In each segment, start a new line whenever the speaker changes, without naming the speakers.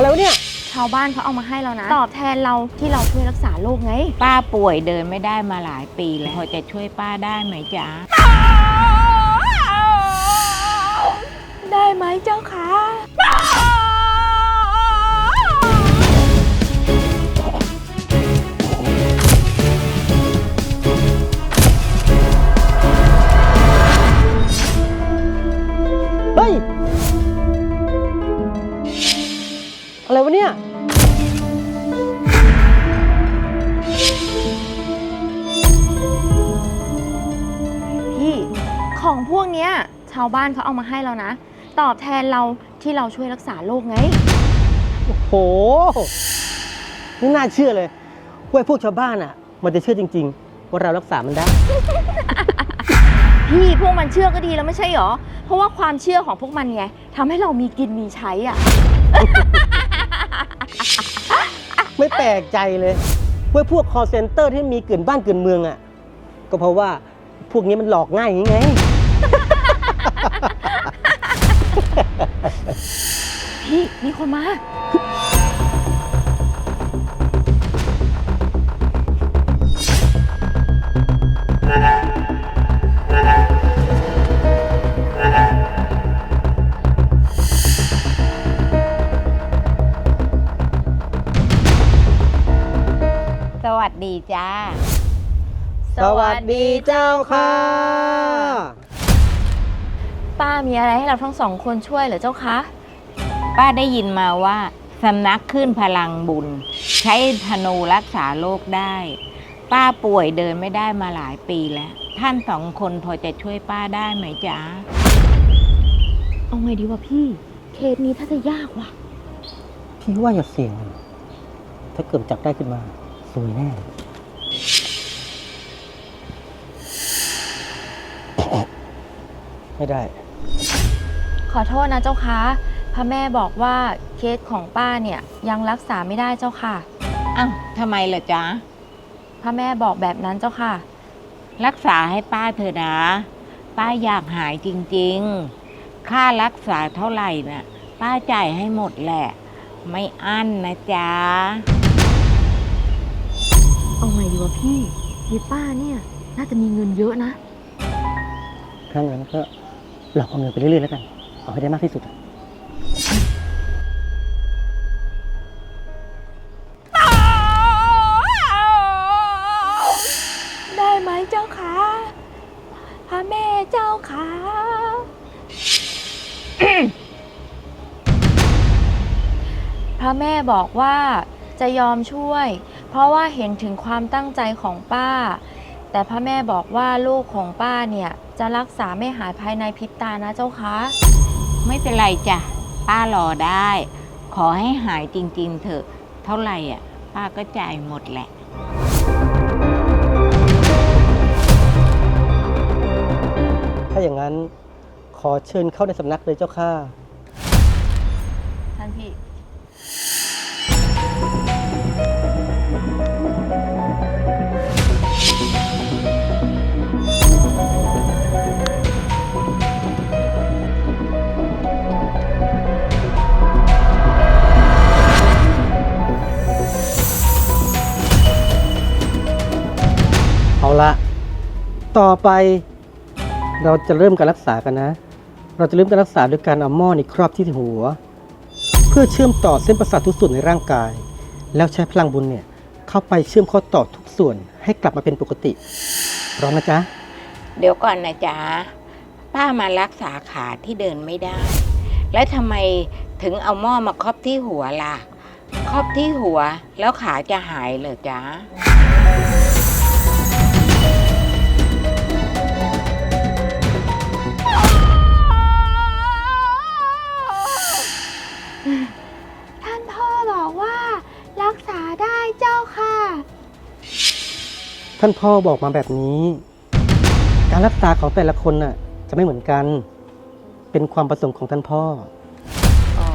อะไรวะเนี่ย
ชาวบ้านเขาเอามาให้เรานะ ตอบแทนเราที่เราช่วยรักษาโรคไง
ป้าป่วยเดินไม่ได้มาหลายปีแล้วพอจะช่วยป้าได้ไหมจ๊ะ
ได้ไหมเจ้าคะ
อะไรวะเนี่ย
พี่ ของพวกเนี้ยชาวบ้านเขาเอามาให้เรานะ ตอบแทนเราที่เราช่วยรักษาโรคไง
โหไม่น่าเชื่อเลยว่าพวกชาวบ้านอะ มันจะเชื่อจริง ๆ ว่าเรารักษามันได้
พี่พวกมันเชื่อก็ดีแล้วไม่ใช่หรอ เพราะว่าความเชื่อของพวกมันไงทำให้เรามีกินมีใช้อะ
ไม่แปลกใจเลยว่าพวก call center ที่มีเกินบ้านเกินเมืองอะ ก็เพราะว่าพวกนี้มันหลอกง่ายย่างไง
พี่มีคนมา
ดีจ้า
สวัสดีเจ้าค่ะ
ป้ามีอะไรให้เราทั้งสองคนช่วยเหรอเจ้าคะ
ป้าได้ยินมาว่าสำนักขึ้นพลังบุญ ใช้ธนูรักษาโรคได้ ป้าป่วยเดินไม่ได้มาหลายปีแล้ว ท่านสองคนพอจะช่วยป้าได้ไหมจ๊ะ
เอาไงดีวะพี่ เคสนี้ถ้าจะยากว่ะ
พี่ว่าอย่าเสี่ยงเลยถ้าเกิดจับได้ขึ้นมา สวยแน่ไม่ได้
ขอโทษนะเจ้าคะพระแม่บอกว่าเคสของป้าเนี่ยยังรักษาไม่ได้เจ้าค่ะ
อ้าวทำไมล่ะจ๊ะ
พระแม่บอกแบบนั้นเจ้าค่ะ
รักษาให้ป้าเถอะนะ ป้าอยากหายจริงๆ ค่ารักษาเท่าไหร่น่ะ ป้าจ่ายให้หมดแหละ ไม่อั้นนะจ๊ะ
เอาไงดี วะพี่ยีป้าเนี่ย น่าจะมีเงินเยอะนะ
ถ้างั้นก็หลอกเอาเงินไปเรื่อยๆแล้วกัน เอาให้ได้มากที่สุดอะ
ได้ไหมเจ้าคะพระแม่เจ้าคะพระแม่บอกว่าจะยอมช่วย เพราะว่าเห็นถึงความตั้งใจของป้า แต่พระแม่บอกว่าลูกของป้าเนี่ยจะรักษาไม่หายภายในพริบตานะเจ้าคะ
ไม่เป็นไรจ้ะป้ารอได้ ขอให้หายจริง ๆ เถอะ เท่าไหร่อะ ป้าก็จ่ายหมดแหละ
ถ้าอย่างนั้นขอเชิญเข้าในสำนักเลยเจ้าค่ะ ละต่อไปเราจะเริ่มการรักษากันนะ เราจะเริ่มการรักษาด้วยการเอาหม้อนี่ครอบที่หัว เพื่อเชื่อมต่อเส้นประสาททุกส่วนในร่างกาย แล้วใช้พลังบุญเนี่ยเข้าไปเชื่อมข้อต่อทุกส่วนให้กลับมาเป็นปกติพร้อมนะจ๊ะ
เดี๋ยวก่อนนะจ๊ะป้ามารักษาขาที่เดินไม่ได้ แล้วทำไมถึงเอาหม้อมาครอบที่หัวล่ะ ครอบที่หัวแล้วขาจะหายเหรอจ๊ะ
รักษาได้เจ้าค่ะ
ท่านพ่อบอกมาแบบนี้ การรักษาของแต่ละคนน่ะ จะไม่เหมือนกัน เป็นความประสงค์ของท่านพ่อ
อ๋อ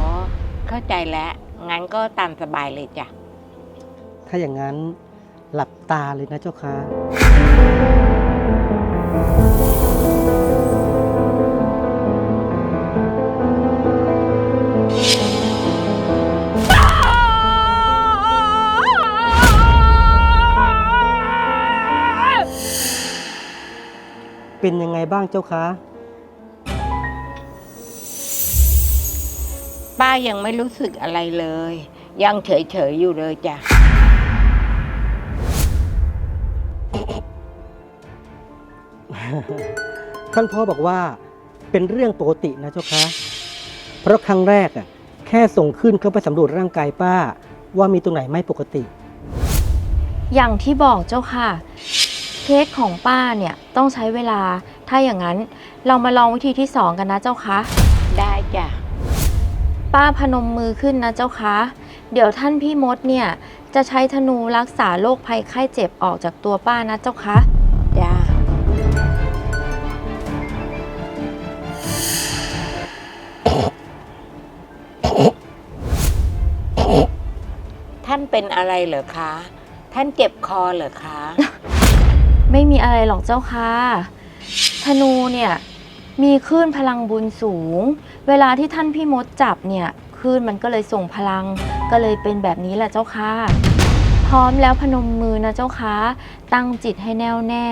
เข้าใจแล้ว งั้นก็ตามสบายเลยจ้ะ
ถ้าอย่างนั้นหลับตาเลยนะเจ้าค่ะ เป็นยังไงบ้างเจ้าคะ
ป้ายังไม่รู้สึกอะไรเลย ยังเฉยๆอยู่เลยจ้ะ
ท่านพ่อบอกว่าเป็นเรื่องปกตินะเจ้าคะ เพราะครั้งแรกอะแค่ส่งขึ้นเข้าไปสำรวจร่างกายป้า ว่ามีตรงไหนไม่ปกติ
อย่างที่บอกเจ้าค่ะ เค้กของป้าเนี่ยต้องใช้เวลา ถ้าอย่างนั้นเรามาลองวิธีที่สองกันนะเจ้าคะ
ได้จ้ะ
ป้าพนมมือขึ้นนะเจ้าคะ เดี๋ยวท่านพี่มดเนี่ยจะใช้ธนูรักษาโรคภัยไข้เจ็บออกจากตัวป้านะเจ้าคะ
จ้า ท่านเป็นอะไรเหรอคะ ท่านเจ็บคอเหรอคะ
ไม่มีอะไรหรอกเจ้าค่ะ ธนูเนี่ยมีคลื่นพลังบุญสูง เวลาที่ท่านพี่มดจับเนี่ยคลื่นมันก็เลยส่งพลัง ก็เลยเป็นแบบนี้แหละเจ้าค่ะ พร้อมแล้วพนมมือนะเจ้าค่ะ ตั้งจิตให้แน่วแน่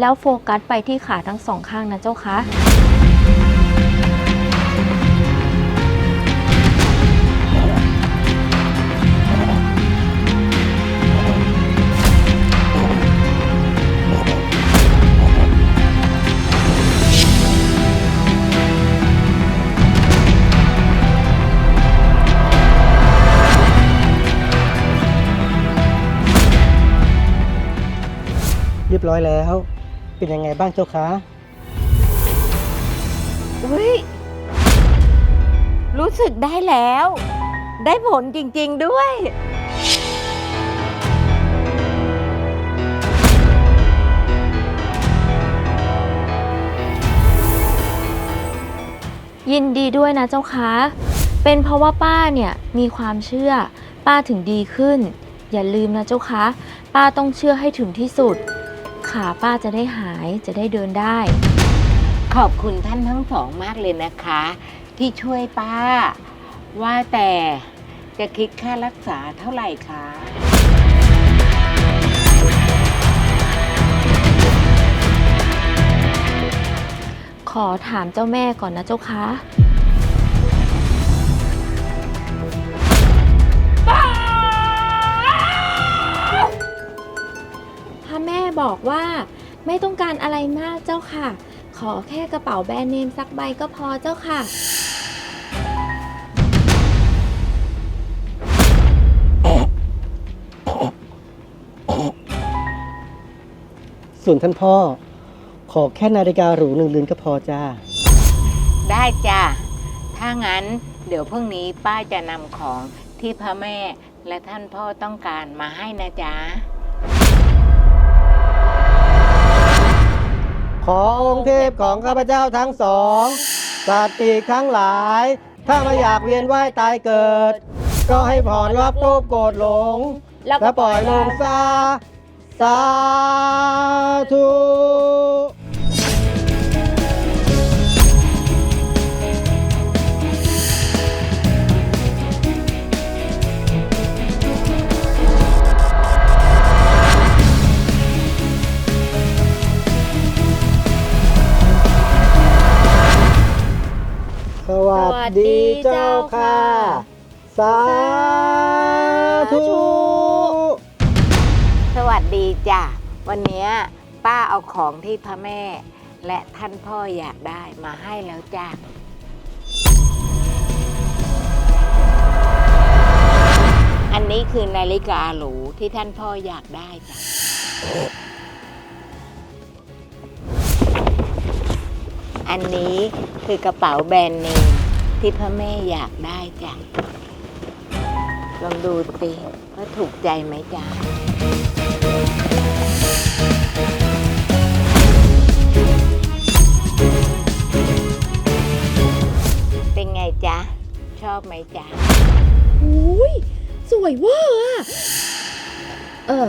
แล้วโฟกัสไปที่ขาทั้งสองข้างนะเจ้าค่ะ
รียบร้อยแล้ว เป็นยังไงบ้างเจ้าคะ
อุ้ยรู้สึกได้แล้ว ได้ผลจริง ๆด้วย
ยินดีด้วยนะเจ้าคะเป็นเพราะว่าป้าเนี่ยมีความเชื่อ ป้าถึงดีขึ้น อย่าลืมนะเจ้าคะป้าต้องเชื่อให้ถึงที่สุด ขาป้าจะได้หายจะได้เดินได้
ขอบคุณท่านทั้งสองมากเลยนะคะ ที่ช่วยป้า ว่าแต่จะคิดค่ารักษาเท่าไหร่คะ
ขอถามเจ้าแม่ก่อนนะเจ้าคะ บอกว่า ไม่ต้องการอะไรมากเจ้าค่ะ ขอแค่กระเป๋าแบรนด์เนมสักใบก็พอเจ้าค่ะ
ส่วนท่านพ่อ ขอแค่นาฬิกาหรูหนึ่งเรือนก็พอจ้า
ได้จ้ะ ถ้างั้นเดี๋ยวพรุ่งนี้ป้าจะนำของที่พระแม่และท่านพ่อต้องการมาให้นะจ๊ะ
ขอองค์เทพของข้าพเจ้าทั้งสองสัตว์ปีกทั้งหลาย ถ้าไม่อยากเวียนว่ายตายเกิด ก็ให้ผ่อนรับรูปโกรธหลง
แล้วก็
และปล่อยลงซาสาธุ สวัสดีเจ้าค่ะ สาธุ
สวัสดีจ้ะ วันนี้ป้าเอาของที่พระแม่ และท่านพ่ออยากได้มาให้แล้วจ้ะอันนี้คือนาฬิกาหรูที่ท่านพ่ออยากได้จ้ะ อันนี้คือกระเป๋าแบรนด์เนมที่พระแม่อยากได้จ้ะลองดูสิว่าถูกใจไหมจ๊ะเป็นไงจ๊ะ ชอบไหมจ๊ะ
อุ้ยสวยเวอร์อะเออ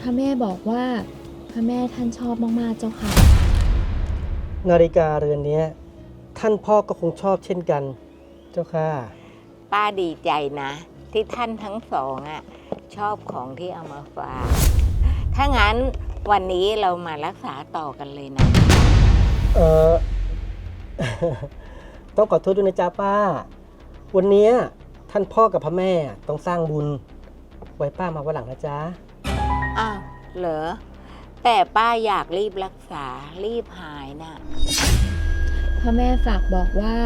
พระแม่บอกว่าพระแม่ท่านชอบมาก ๆ เจ้าค่ะ
นาฬิกาเรือนเนี้ยท่านพ่อก็คงชอบเช่นกัน เจ้าค่ะ
ป้าดีใจนะ ที่ท่านทั้งสองอะชอบของที่เอามาฝากถ้างั้นวันนี้เรามารักษาต่อกันเลยนะ
เออ ต้องขอโทษด้วยนะจ๊ะป้า วันเนี้ยท่านพ่อกับพระแม่ต้องสร้างบุญ ไว้ป้ามาวันหลังนะจ๊ะ
อ้าว เหรอ แต่ป้าอยากรีบรักษารีบหายน่ะ
พระแม่ฝากบอกว่า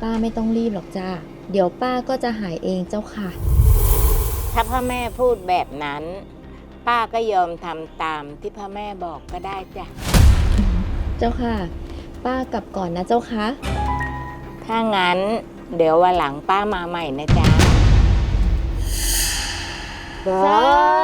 ป้าไม่ต้องรีบหรอกจ้าเดี๋ยวป้าก็จะหายเองเจ้าค่ะ
ถ้าพ่อแม่พูดแบบนั้น ป้าก็ยอมทำตามที่พ่อแม่บอกก็ได้จ้ะ
เจ้าค่ะ ป้ากลับก่อนนะเจ้าค่ะ
ถ้างั้น เดี๋ยววันหลังป้ามาใหม่นะจ๊ะ
สา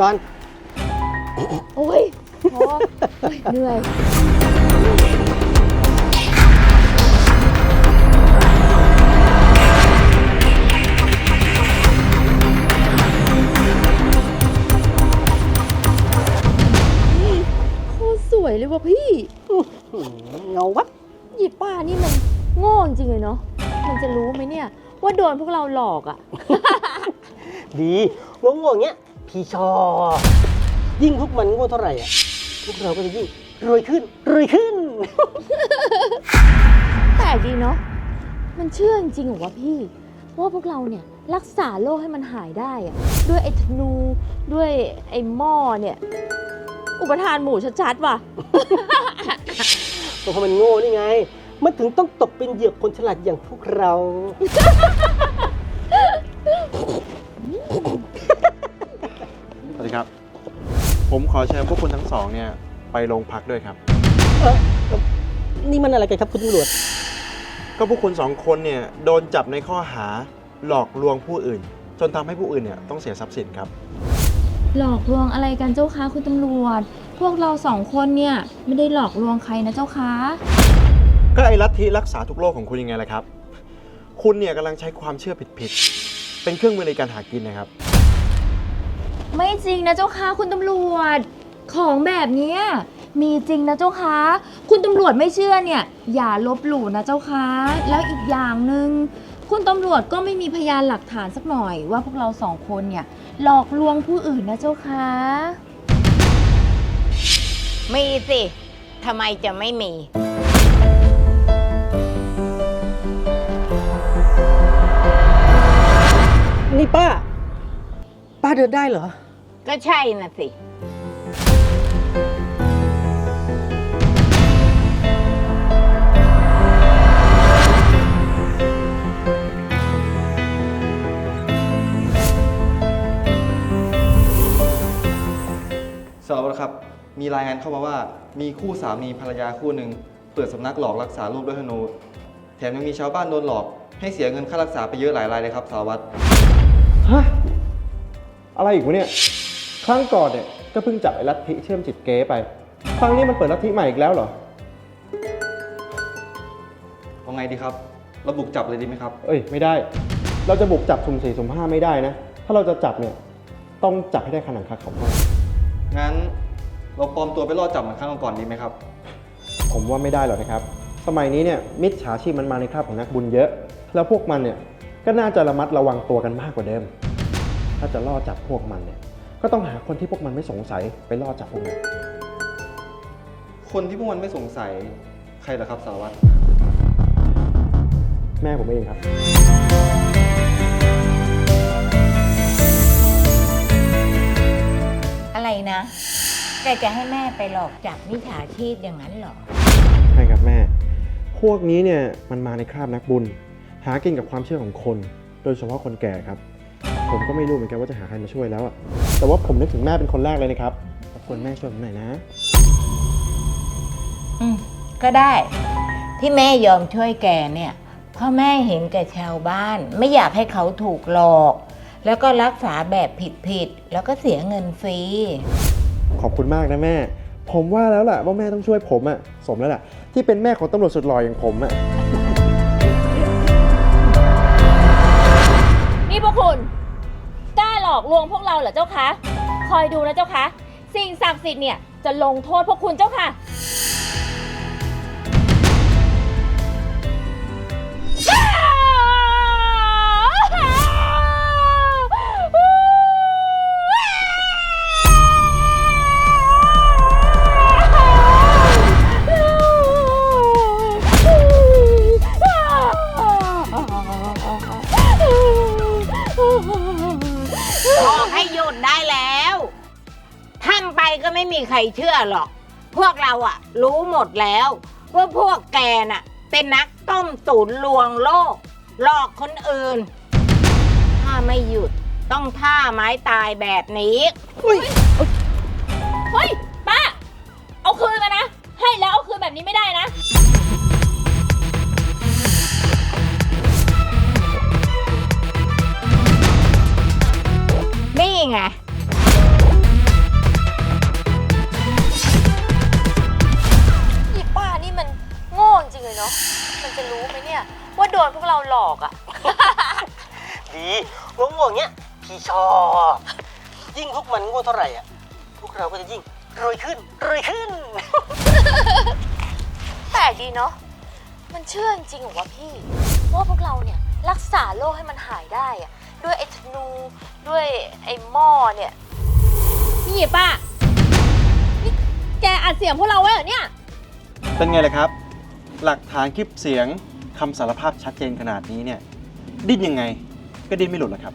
ตรวจก่อน
โอ้ยพอโอ้ยเหนื่อย โคตรสวยเลยว่ะพี่
หืมเงาวัด
หยิบป้านี่มันโง่จริงเลยเนาะ มันจะรู้ไหมเนี่ย ว่าโดนพวกเราหลอกอะ่ะ
ดีงงๆอย่างเงี้ย พี่ชอบ ยิ่งพวกมันโง่เท่าไหร่อะพวกเราก็จะยิ่งรวยขึ้นรวยขึ้น
แปลกดีเนาะ มันเชื่อจริงๆเหรอวะพี่ ว่าพวกเราเนี่ยรักษาโรคให้มันหายได้อะด้วยไอ้ธนูด้วยไอ้หม้อเนี่ย อุปทานหมู่ชัดๆว่ะ
ก็เพราะมันโง่นี่ไง มันถึงต้องตกเป็นเหยื่อคนฉลาดอย่างพวกเรา
สวัส ดีครับ ผมขอเชิญพวกคุณทั้งสองเนี่ยไปโรงพักด้วยครับ
เออเอ่อนี่มันอะไรกันครับคุณตำรวจ
ก็พวกคุณสองคนเนี่ยโดนจับในข้อหาหลอกลวงผู้อื่น จนทำให้ผู้อื่นเนี่ยต้องเสียทรัพย์สินครับ
หลอกลวงอะไรกันเจ้าคะคุณตำรวจ พวกเราสองคนเนี่ย ไม่ได้หลอกลวงใครนะเจ้าคะ
ก็ไอ้ลัทธิรักษาทุกโรคของคุณยังไงล่ะครับ คุณเนี่ยกำลังใช้ความเชื่อผิดๆ เป็นเครื่องมือในการหากินนะครับ
ไม่จริงนะเจ้าคะคุณตำรวจ ของแบบเนี้ยมีจริงนะเจ้าคะคุณตำรวจไม่เชื่อเนี่ย อย่าลบหลู่นะเจ้าคะแล้วอีกอย่างหนึ่งคุณตำรวจก็ไม่มีพยานหลักฐานสักหน่อยว่าพวกเราสองคนเนี่ยหลอกลวงผู้อื่นนะเจ้าคะ
มีสิทำไมจะไม่มี
นี่ป้า ป้าเดินได้เหรอ
ก็ใช่น่ะสิ
สารวัตรครับ มีรายงานเข้ามาว่า มีคู่สามีภรรยาคู่หนึ่ง เปิดสำนักหลอกรักษาลูกด้วยธนู แถมยังมีชาวบ้านโดนหลอก ให้เสียเงินค่ารักษาไปเยอะหลายรายเลยครับสารวัตร
ฮะ อะไรอีกวะเนี่ย ครั้งก่อนเนี่ยก็เพิ่งจับไอ้ลัทธิเชื่อมจิตเก๋ไป ครั้งนี้มันเปิดลัทธิใหม่อีกแล้วเหรอ
เอาไงดีครับ เราบุกจับเลยดีไหมครับ
เอ้ยไม่ได้ เราจะบุกจับสุ่มสี่สุ่มห้าไม่ได้นะ ถ้าเราจะจับเนี่ยต้องจับให้ได้ขนาดคาเขาก่อน
งั้นเราปลอมตัวไปล่อจับเหมือนครั้งก่อนๆดีไหมครับ
ผมว่าไม่ได้หรอกนะครับ สมัยนี้เนี่ยมิจฉาชีพมันมาในคราบของนักบุญเยอะ แล้วพวกมันเนี่ยก็น่าจะระมัดระวังตัวกันมากกว่าเดิม ถ้าจะล่อจับพวกมันเนี่ย ก็ต้องหาคนที่พวกมันไม่สงสัยไปล่อจับพวกมัน
คนที่พวกมันไม่สงสัยใครเหรอครับสารวัตร
แม่ผมเองครับ
อะไรนะ แกจะให้แม่ไปหลอกจับมิจฉาชีพอย่างนั้นเหรอ
ใช่ครับแม่ผพวกนี้เนี่ยมันมาในคราบนักบุญ หากินกับความเชื่อของคน โดยเฉพาะคนแก่ครับ ผมก็ไม่รู้เหมือนกันว่าจะหาใครมาช่วยแล้วอะแต่ว่าผมนึกถึงแม่เป็นคนแรกเลยนะครับรบกวนแม่ช่วยผมหน่อยนะ
อืมก็ได้ ที่แม่ยอมช่วยแกเนี่ยเพราะแม่เห็นแก่ชาวบ้าน ไม่อยากให้เขาถูกหลอก แล้วก็รักษาแบบผิดๆแล้วก็เสียเงินฟรี
ขอบคุณมากนะแม่ ผมว่าแล้วล่ะว่าแม่ต้องช่วยผมอะสมแล้วล่ะ ที่เป็นแม่ของตำรวจสุดหล่ออย่างผมอะ
ลวงพวกเราเหรอเจ้าคะ คอยดูนะเจ้าคะ สิ่งศักดิ์สิทธิ์เนี่ยจะลงโทษพวกคุณเจ้าค่ะ
เชื่อหรอก พวกเราอะรู้หมดแล้ว ว่าพวกแกน่ะ เป็นนักต้มตุ๋นลวงโลก หลอกคนอื่น ถ้าไม่หยุดต้องท่าไม้ตายแบบนี้
เฮ้ย
เท่าไหร่อะ พวกเราก็จะยิ่งรวยขึ้นรวยขึ้น
แปลกดีเนาะ มันเชื่อจริงเหรอวะพี่ ว่าพวกเราเนี่ยรักษาโรคให้มันหายได้อะด้วยไอ้ธนูด้วยไอ้หม้อเนี่ย
นี่ป้านี่แกอัดเสียงพวกเราไว้เหรอเนี่ย
เป็นไงล่ะครับ หลักฐานคลิปเสียงคำสารภาพชัดเจนขนาดนี้เนี่ย ดิ้นยังไง ก็ดิ้นไม่หลุดหรอกครับ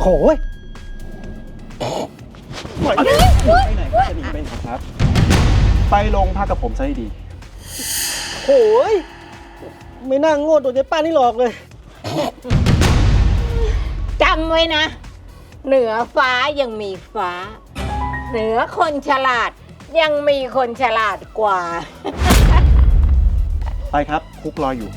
โถ่เว้ย
ไปไหนก็จะหนีไปไหนครับ ไปโรงพักกับผมซะให้ดี
โถ่เว้ยไม่น่าโง่ตัวเจ๊ป้านี่หลอกเลย
จำไว้นะ เหนือฟ้ายังมีฟ้า เหนือคนฉลาดยังมีคนฉลาดกว่า
ไปครับคุกรออยู่